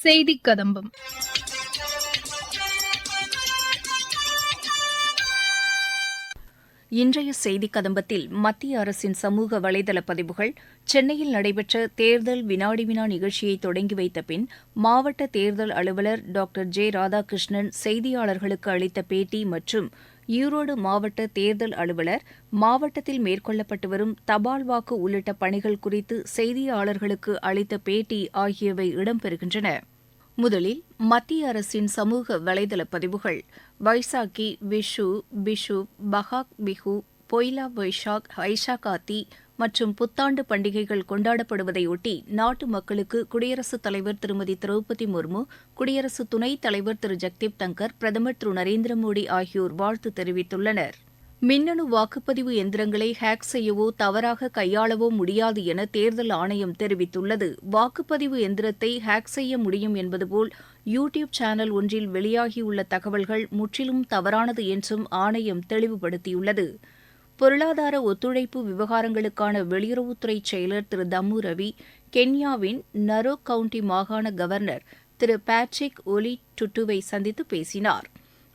செய்தி கதம்பம் இன்றைய செய்தி கதம்பத்தில் மத்திய அரசின் சமூக வலைதள பதிவுகள் சென்னையில் நடைபெற்ற தேர்தல் வினாடி வினா நிகழ்ச்சியை தொடங்கி வைத்த பின் மாவட்ட தேர்தல் அலுவலர் டாக்டர் ஜே ராதாகிருஷ்ணன் செய்தியாளர்களுக்கு அளித்த பேட்டி மற்றும் ஈரோடு மாவட்ட தேர்தல் அலுவலர் மாவட்டத்தில் மேற்கொள்ளப்பட்டு வரும் தபால் வாக்கு உள்ளிட்ட பணிகள் குறித்து செய்தியாளர்களுக்கு அளித்த பேட்டி ஆகியவை இடம்பெறுகின்றன. முதலில் மத்திய அரசின் சமூக வலைதள பதிவுகள். வைசாக்கி விஷு பிஷு பஹாக் பிஹு பொய்லா வைஷாக் ஐஷாகாத்தி மற்றும் புத்தாண்டு பண்டிகைகள் கொண்டாடப்படுவதையொட்டி நாட்டு மக்களுக்கு குடியரசுத் தலைவர் திருமதி திரௌபதி முர்மு குடியரசு துணைத் தலைவர் திரு. ஜக்தீப் தங்கர் பிரதமர் திரு. நரேந்திர மோடி ஆகியோர் வாழ்த்து தெரிவித்துள்ளனர். மின்னணு வாக்குப்பதிவு எந்திரங்களை ஹேக் செய்யவோ தவறாக கையாளவோ முடியாது என தேர்தல் ஆணையம் தெரிவித்துள்ளது. வாக்குப்பதிவு எந்திரத்தை ஹேக் செய்ய முடியும் என்பதுபோல் யூ டியூப் சேனல் ஒன்றில் வெளியாகியுள்ள தகவல்கள் முற்றிலும் தவறானது என்றும் ஆணையம் தெளிவுபடுத்தியுள்ளது. பொருளாதார ஒத்துழைப்பு விவகாரங்களுக்கான வெளியுறவுத்துறை செயலர் திரு தம்மு ரவி கென்யாவின் நரோ கவுண்டி மாகாண கவர்னர் திரு பேட்ரிக் ஒலி டுட்டுவை சந்தித்து பேசினார்.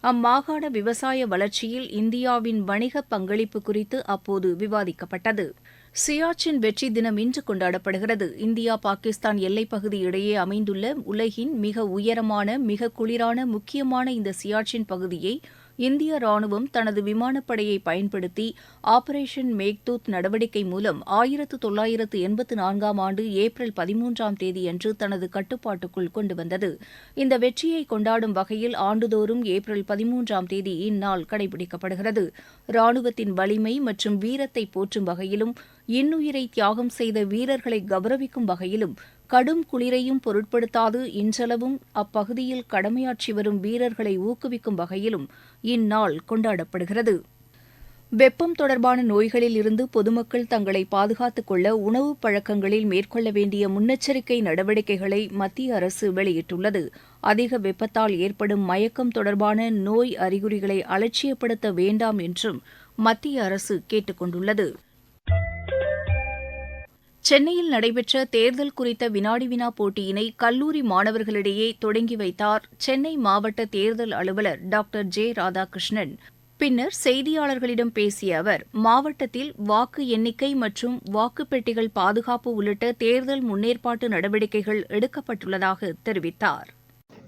அம்மாகாண விவசாய வளர்ச்சியில் இந்தியாவின் வணிக பங்களிப்பு குறித்து அப்போது விவாதிக்கப்பட்டது. சியாச்சின் வெற்றி தினம் இன்று கொண்டாடப்படுகிறது. இந்தியா பாகிஸ்தான் எல்லைப்பகுதி இடையே அமைந்துள்ள உலகின் மிக உயரமான மிக குளிரான முக்கியமான இந்த சியாச்சின் பகுதியை இந்திய ராணுவம் தனது விமானப்படையை பயன்படுத்தி ஆபரேஷன் மேக்தூத் நடவடிக்கை மூலம் ஆயிரத்து தொள்ளாயிரத்து எண்பத்து நான்காம் ஆண்டு ஏப்ரல் பதிமூன்றாம் தேதியன்று தனது கட்டுப்பாட்டுக்குள் கொண்டு வந்தது. இந்த வெற்றியை கொண்டாடும் வகையில் ஆண்டுதோறும் ஏப்ரல் பதிமூன்றாம் தேதி இந்நாள் கடைபிடிக்கப்படுகிறது. ராணுவத்தின் வலிமை மற்றும் வீரத்தை போற்றும் வகையிலும் இன்னுயிரை தியாகம் செய்த வீரர்களை கௌரவிக்கும் வகையிலும் கடும் குளிரையும் பொருட்படுத்தாது இன்றளவும் அப்பகுதியில் கடமையாற்றி வரும் வீரர்களை ஊக்குவிக்கும் வகையிலும் இந்நாள் கொண்டாடப்படுகிறது. வெப்பம் தொடர்பான நோய்களில் இருந்து பொதுமக்கள் தங்களை பாதுகாத்துக் கொள்ள உணவு பழக்கங்களில் மேற்கொள்ள வேண்டிய முன்னெச்சரிக்கை நடவடிக்கைகளை மத்திய அரசு வெளியிட்டுள்ளது. அதிக வெப்பத்தால் ஏற்படும் மயக்கம் தொடர்பான நோய் அறிகுறிகளை அலட்சியப்படுத்த வேண்டாம் என்றும் மத்திய அரசு கேட்டுக் கொண்டுள்ளது. சென்னையில் நடைபெற்ற தேர்தல் குறித்த வினாடி வினா போட்டியினை கல்லூரி மாணவர்களிடையே தொடங்கி வைத்தார் சென்னை மாவட்ட தேர்தல் அலுவலர் டாக்டர் ஜே ராதாகிருஷ்ணன். பின்னர் செய்தியாளர்களிடம் பேசிய அவர் மாவட்டத்தில் வாக்கு எண்ணிக்கை மற்றும் வாக்குப்பெட்டிகள் பாதுகாப்பு உள்ளிட்ட தேர்தல் முன்னேற்பாட்டு நடவடிக்கைகள் எடுக்கப்பட்டுள்ளதாக தெரிவித்தார்.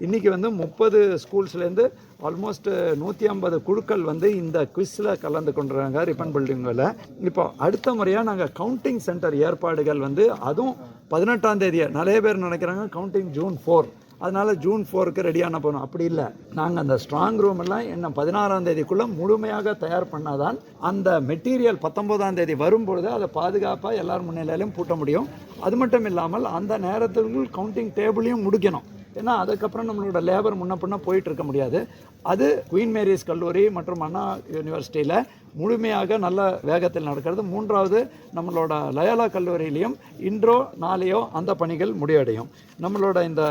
இன்றைக்கி வந்து முப்பது ஸ்கூல்ஸ்லேருந்து ஆல்மோஸ்ட் நூற்றி ஐம்பது குழுக்கள் வந்து இந்த குவிஸில் கலந்து கொண்டுறாங்க ரிப்பன் பில்டிங்கில் இப்போ அடுத்த முறையாக நாங்கள் கவுண்டிங் சென்டர் ஏற்பாடுகள் வந்து அதுவும் பதினெட்டாம் தேதியை நிறைய பேர் நினைக்கிறாங்க கவுண்டிங் ஜூன் ஃபோர் அதனால் ஜூன் ஃபோருக்கு ரெடியான போகணும் அப்படி இல்லை. நாங்கள் அந்த ஸ்ட்ராங் ரூம் எல்லாம் என்ன பதினாறாம் தேதிக்குள்ளே முழுமையாக தயார் பண்ணாதான் அந்த மெட்டீரியல் பத்தொம்போதாம் தேதி வரும்பொழுது அதை பாதுகாப்பாக எல்லார் முன்னிலையிலையும் பூட்ட முடியும். அது மட்டும் இல்லாமல் அந்த நேரத்திற்குள் கவுண்டிங் டேபிளையும் முடிக்கணும். ஏன்னா அதுக்கப்புறம் நம்மளோட லேபர் முன்ன பின்ன போயிட்டு இருக்க முடியாது. அது குயின் மேரிஸ் கல்லூரி மற்றும் அண்ணா யூனிவர்சிட்டியில் முழுமையாக நல்ல வேகத்தில் நடக்கிறது. மூன்றாவது நம்மளோட லயாலா கல்லூரியிலையும் இன்றோ நாளையோ அந்த பணிகள் முடிவடையும். நம்மளோட இந்த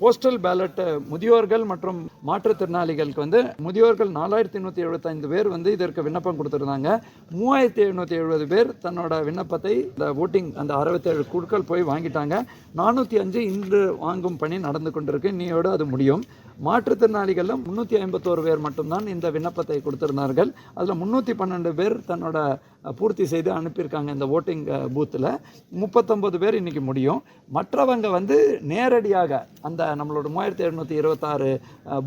போஸ்டல் பேலட் முதியோர்கள் மற்றும் மாற்றுத்திறனாளிகளுக்கு வந்து முதியோர்கள் நாலாயிரத்தி நூற்றி எழுபத்தைந்து பேர் வந்து இதற்கு விண்ணப்பம் கொடுத்துருந்தாங்க. மூவாயிரத்தி எழுநூற்றி எழுபது பேர் தன்னோட விண்ணப்பத்தை இந்த ஓட்டிங் அந்த அறுபத்தேழு குழுக்கள் போய் வாங்கிட்டாங்க. நானூற்றி அஞ்சு இன்று வாங்கும் பணி நடந்து கொண்டிருக்கு. இன்னையோடு அது முடியும். மாற்றுத்திறனாளிகளில் முந்நூற்றி ஐம்பத்தோரு பேர் மட்டும்தான் இந்த விண்ணப்பத்தை கொடுத்திருந்தார்கள். அதில் முந்நூற்றி பன்னெண்டு பேர் தன்னோட பூர்த்தி செய்து அனுப்பியிருக்காங்க இந்த ஓட்டிங் பூத்தில் முப்பத்தொம்பது பேர் இன்றைக்கி முடியும். மற்றவங்க வந்து நேரடியாக அந்த நம்மளோட மூவாயிரத்தி எழுநூற்றி இருபத்தாறு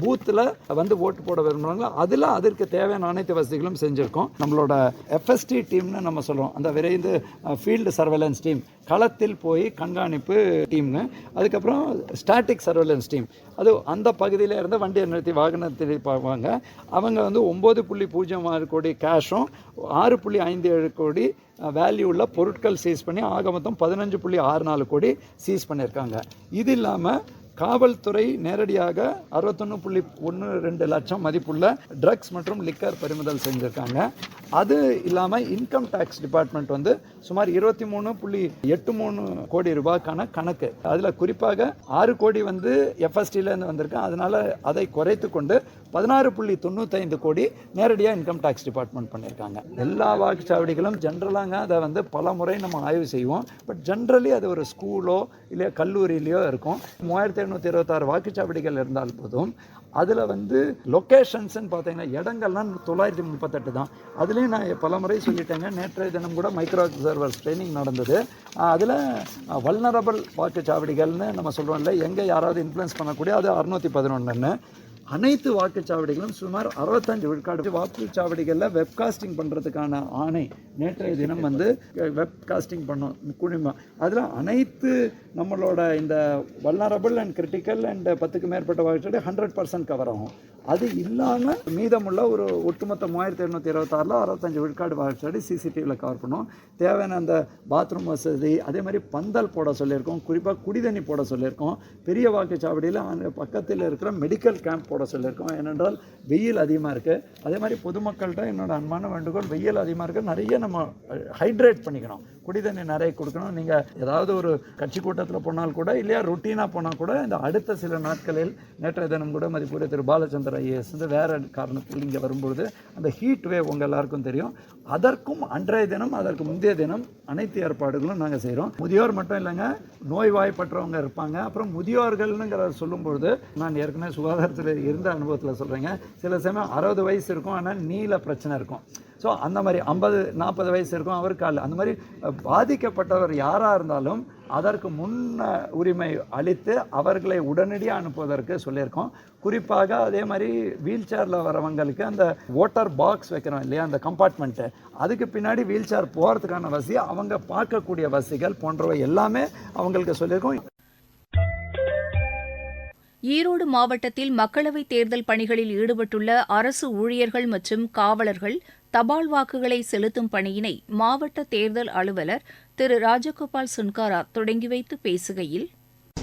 பூத்தில் வந்து ஓட்டு போட விரும்புகிறாங்களோ அதில் அதற்கு தேவையான அனைத்து வசதிகளும் செஞ்சுருக்கோம். நம்மளோட எஃப்எஸ்டி டீம்னு நம்ம சொல்கிறோம் அந்த விரைந்து ஃபீல்டு சர்வேலன்ஸ் டீம் களத்தில் போய் கண்காணிப்பு டீம்னு அதுக்கப்புறம் ஸ்டாட்டிக் சர்வேலன்ஸ் டீம் அது அந்த பகுதியில் இருந்து வண்டியை நிறுத்தி வாகனத்தை பார்ப்பாங்க அவங்க வந்து ஒம்பது புள்ளி பூஜ்ஜியம் ஆறு கோடி கேஷும் ஆறு புள்ளி ஐந்து ஏழு கோடி வேல்யூ உள்ள பொருட்கள் சீஸ் பண்ணி ஆக மொத்தம் பதினஞ்சு புள்ளி ஆறு நாலு கோடி சீஸ் பண்ணியிருக்காங்க. இது இல்லாமல் காவல்துறை நேரடியாக அறுபத்தொன்று புள்ளி ஒன்று ரெண்டு லட்சம் மதிப்புள்ள ட்ரக்ஸ் மற்றும் லிக்கர் பறிமுதல் செஞ்சுருக்காங்க. அது இல்லாமல் இன்கம் டேக்ஸ் டிபார்ட்மெண்ட் வந்து சுமார் இருபத்தி மூணு புள்ளி எட்டு மூணு கோடி ரூபாய்க்கான கணக்கு. அதில் குறிப்பாக ஆறு கோடி வந்து எஃப்எஸ்டிலேருந்து வந்திருக்கு. அதனால் அதை குறைத்து கொண்டு பதினாறு புள்ளி தொண்ணூத்தைந்து கோடி நேரடியாக இன்கம் டேக்ஸ் டிபார்ட்மெண்ட் பண்ணியிருக்காங்க எல்லா வாக்குச்சாவடிகளும் ஜென்ரலாங்க அதை வந்து பல முறை நம்ம ஆய்வு செய்வோம். பட் ஜென்ரலி அது ஒரு ஸ்கூலோ இல்லை கல்லூரியிலையோ இருக்கும். மூவாயிரத்தி எண்ணூற்றி இருபத்தாறு வாக்குச்சாவடிகள் இருந்தால் போதும். அதில் வந்து லொக்கேஷன்ஸ்ன்னு பார்த்தீங்கன்னா இடங்கள்லாம் தொள்ளாயிரத்தி முப்பத்தெட்டு தான். அதுலேயும் நான் பல முறை சொல்லிட்டேங்க. நேற்றைய தினம் கூட மைக்ரோ அப்சர்வர்ஸ் ட்ரைனிங் நடந்தது. அதில் வல்னரபிள் வாக்குச்சாவடிகள்னு நம்ம சொல்கிறோம்ல எங்கே யாராவது இன்ஃப்ளூயன்ஸ் பண்ணக்கூடிய அது அறுநூற்றி பதினொன்றுன்னு அனைத்து வாக்குச்சாவடிகளும் சுமார் அறுபத்தஞ்சு விழுக்காடு வாக்குச்சாவடிகளில் வெப்காஸ்டிங் பண்ணுறதுக்கான ஆணை நேற்றைய தினம் வந்து வெப்காஸ்டிங் பண்ணோம் குழும. அதில் அனைத்து நம்மளோட இந்த வல்னரபிள் அண்ட் கிரிட்டிக்கல் அண்ட் பத்துக்கு மேற்பட்ட வாக்குச்சாவடி ஹண்ட்ரட் பர்சன்ட் கவர் ஆகும். அது இல்லாமல் மீதமுள்ள ஒரு ஒட்டுமொத்த மூவாயிரத்தி இரநூத்தி இருபத்தாறில் அறுபத்தஞ்சு விழுக்காடு வாக்குச்சாவடி சிசிடிவியில் கவர் பண்ணுவோம் தேவையான அந்த பாத்ரூம் வசதி அதே மாதிரி பந்தல் போட சொல்லியிருக்கோம். குறிப்பாக குடிதண்ணி போட சொல்லியிருக்கோம். பெரிய வாக்குச்சாவடியில் அங்கே பக்கத்தில் இருக்கிற மெடிக்கல் கேம்ப் போட சொல்லியிருக்கோம். ஏனென்றால் வெயில் அதிகமாக இருக்குது அதே மாதிரி பொதுமக்கள்கிட்ட என்னோடய அன்பான வேண்டுகோள் வெயில் அதிகமாக இருக்குது நிறைய நம்ம ஹைட்ரேட் பண்ணிக்கணும். குடிதண்ணி நிறைய கொடுக்கணும். நீங்கள் ஏதாவது ஒரு கட்சி கூட்டத்தில் போனால் கூட இல்லையா ருட்டீனாக போனால் கூட இந்த அடுத்த சில நாட்களில் நேற்றைய தினம் கூட மதிப்புரிய திரு. பாலச்சந்தர் ஐஏஎஸ் வேறு காரணத்தில் இங்கே வரும்பொழுது அந்த ஹீட் வேவ் உங்கள் எல்லாருக்கும் தெரியும். அதற்கும் அன்றைய தினம் அதற்கு முந்தைய தினம் அனைத்து ஏற்பாடுகளும் நாங்கள் செய்கிறோம் முதியோர் மட்டும் இல்லைங்க நோய்வாய்ப்பற்றவங்க இருப்பாங்க. அப்புறம் முதியோர்கள்னுங்கிற சொல்லும்பொழுது நான் ஏற்கனவே சுகாதாரத்தில் இருந்த அனுபவத்தில் சொல்கிறேங்க சில சமயம் அறுபது வயசு இருக்கும் ஆனால் நீல பிரச்சனை இருக்கும். ஸோ அந்த மாதிரி ஐம்பது நாற்பது வயசு இருக்கும் அவருக்கு அல்ல. அந்த மாதிரி பாதிக்கப்பட்டவர் யாராக இருந்தாலும் அதற்கு முன்ன உரிமை அளித்து அவர்களை உடனடியாக அனுப்புவதற்கு சொல்லியிருக்கோம். குறிப்பாக அதே மாதிரி வீல் சேரில் வரவங்களுக்கு அந்த ஓட்டர் பாக்ஸ் வைக்கிறோம் இல்லையா அந்த கம்பார்ட்மெண்ட்டு அதுக்கு பின்னாடி வீல் சேர் போகிறதுக்கான வசதி அவங்க பார்க்கக்கூடிய வசதிகள் போன்றவை எல்லாமே அவங்களுக்கு சொல்லியிருக்கோம். ஈரோடு மாவட்டத்தில் மக்களவைத் தேர்தல் பணிகளில் ஈடுபட்டுள்ள அரசு ஊழியர்கள் மற்றும் காவலர்கள் தபால் வாக்குகளை செலுத்தும் பணியினை மாவட்ட தேர்தல் அலுவலர் திரு. ராஜகோபால் சுன்காரா தொடங்கி வைத்து பேசுகையில்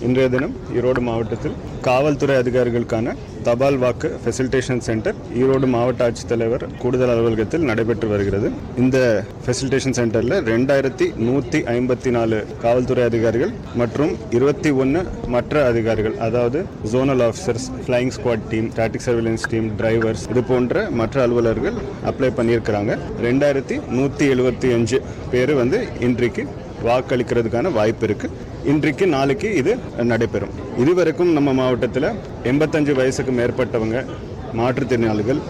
இன்றைய தினம் ஈரோடு மாவட்டத்தில் காவல்துறை அதிகாரிகளுக்கான தபால் வாக்கு ஃபெசிலிட்டேஷன் சென்டர் ஈரோடு மாவட்ட ஆட்சித்தலைவர் கூடுதல் அலுவலகத்தில் நடைபெற்று வருகிறது. இந்த ஃபெசிலிட்டேஷன் சென்டரில் ரெண்டாயிரத்தி நூற்றி ஐம்பத்தி நாலு காவல்துறை அதிகாரிகள் மற்றும் இருபத்தி ஒன்று மற்ற அதிகாரிகள் அதாவது zonal officers flying squad team static surveillance team drivers இது போன்ற மற்ற அலுவலர்கள் அப்ளை பண்ணியிருக்கிறாங்க. ரெண்டாயிரத்தி நூற்றி எழுபத்தி அஞ்சு பேர் வந்து இன்றைக்கு வாக்களிக்கிறதுக்கான வாய்ப்பு இருக்கு. இன்றைக்கு நாளைக்கு இது நடைபெறும். இதுவரைக்கும் நம்ம மாவட்டத்தில் எண்பத்தஞ்சு வயசுக்கு மேற்பட்டவங்க மாற்றுத்திறனாளிகள்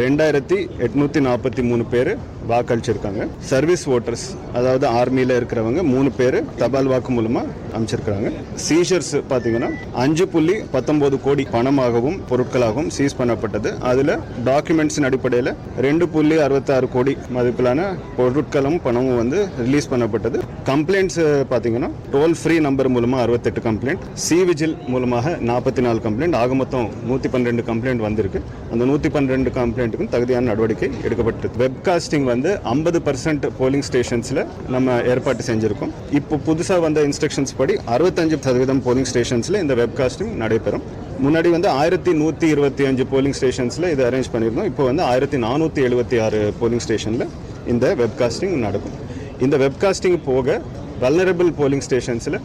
ரெண்டாயிரத்தி எட்நூற்றி நாற்பத்தி மூணு பேர் வாக்களிச்சிருக்காங்க. சர்வீஸ் ஓட்டர்ஸ் அதாவது ஆர்மியில் இருக்கிறவங்க மூணு பேர் தபால் வாக்கு மூலமாக அமைச்சிருக்கிறாங்க. சீஷர்ஸ் பார்த்தீங்கன்னா அஞ்சு புள்ளி பத்தொன்பது கோடி பணமாகவும் பொருட்களாகவும் சீஸ் பண்ணப்பட்டது. அதில் டாக்குமெண்ட்ஸின் அடிப்படையில் ரெண்டு புள்ளி அறுபத்தாறு கோடி மதிப்பிலான பொருட்களும் பணமும் வந்து ரிலீஸ் பண்ணப்பட்டது. கம்ப்ளைண்ட்ஸ் பார்த்தீங்கன்னா டோல் ஃப்ரீ நம்பர் மூலமாக அறுபத்தெட்டு கம்ப்ளைண்ட் சி விஜில் மூலமாக நாற்பத்தி நாலு கம்ப்ளைண்ட் ஆக மொத்தம் நூற்றி பன்னிரெண்டு கம்ப்ளைண்ட் வந்திருக்கு. அந்த நூற்றி பன்னிரெண்டு கம்ப்ளைண்ட்டுக்கும் தகுதியான நடவடிக்கை எடுக்கப்பட்டது வெப்காஸ்டிங் வந்து ஐம்பது பர்சன்ட் போலிங் ஸ்டேஷன்ஸில் நம்ம ஏற்பாடு செஞ்சுருக்கோம். இப்போ புதுசாக வந்த இன்ஸ்ட்ரக்ஷன்ஸ் படி அறுபத்தஞ்சு சதவீதம் போலிங் ஸ்டேஷன்ஸில் இந்த வெப்காஸ்டிங் நடைபெறும். முன்னாடி வந்து ஆயிரத்தி நூற்றி இருபத்தி அஞ்சு போலிங் ஸ்டேஷன்ஸில் இதை அரேஞ்ச் பண்ணியிருந்தோம். இப்போ வந்து ஆயிரத்தி நானூற்றி எழுபத்தி ஆறு போலிங் ஸ்டேஷனில் இந்த வெப்காஸ்டிங் நடக்கும். இந்த வெப்காஸ்டிங் போக வல்னரபிள் போலிங் ஸ்டேஷன்ஸில்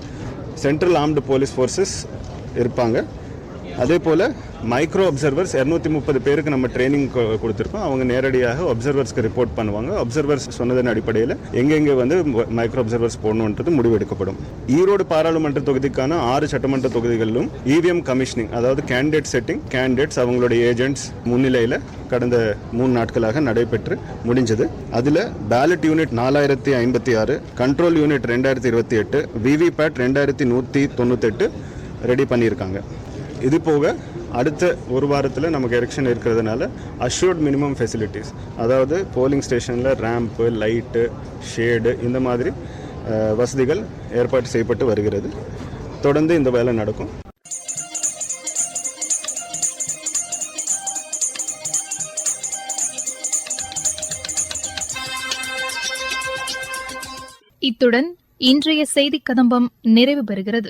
சென்ட்ரல் ஆர்ம்டு போலீஸ் ஃபோர்ஸஸ் இருப்பாங்க. அதே போல் மைக்ரோ அப்சர்வர்ஸ் இரநூத்தி முப்பது பேருக்கு நம்ம ட்ரைனிங் கொடுத்துருக்கோம். அவங்க நேரடியாக அப்சர்வர்ஸ்க்கு ரிப்போர்ட் பண்ணுவாங்க. அப்சர்வர்ஸ் சொன்னதன் அடிப்படையில் எங்கெங்கே வந்து மைக்ரோ அப்சர்வர்ஸ் போடணுன்றது முடிவெடுக்கப்படும் ஈரோடு பாராளுமன்ற தொகுதிக்கான ஆறு சட்டமன்ற தொகுதிகளிலும் இவிஎம் கமிஷனிங் அதாவது கேண்டிடேட் செட்டிங் கேண்டிடேட்ஸ் அவங்களுடைய ஏஜென்ட்ஸ் முன்னிலையில் கடந்த மூணு நாட்களாக நடைபெற்று முடிஞ்சது. அதில் பேலட் யூனிட் நாலாயிரத்தி ஐம்பத்தி ஆறு கண்ட்ரோல் யூனிட் ரெண்டாயிரத்தி இருபத்தி எட்டு விவிபேட் ரெண்டாயிரத்தி நூற்றி தொண்ணூத்தெட்டு ரெடி பண்ணியிருக்காங்க. இது போக அடுத்த ஒரு வாரத்தில் நமக்கு எரெக்ஷன் இருக்கிறதுனால அஷ்யூர்ட் மினிமம் ஃபெசிலிட்டிஸ் அதாவது போலிங் ஸ்டேஷனில் ரேம்ப்பு லைட்டு ஷேடு இந்த மாதிரி வசதிகள் ஏற்பாடு செய்யப்பட்டு வருகிறது. தொடர்ந்து இந்த வேலை நடக்கும். இத்துடன் இன்றைய செய்திக் கதம்பம் நிறைவு பெறுகிறது.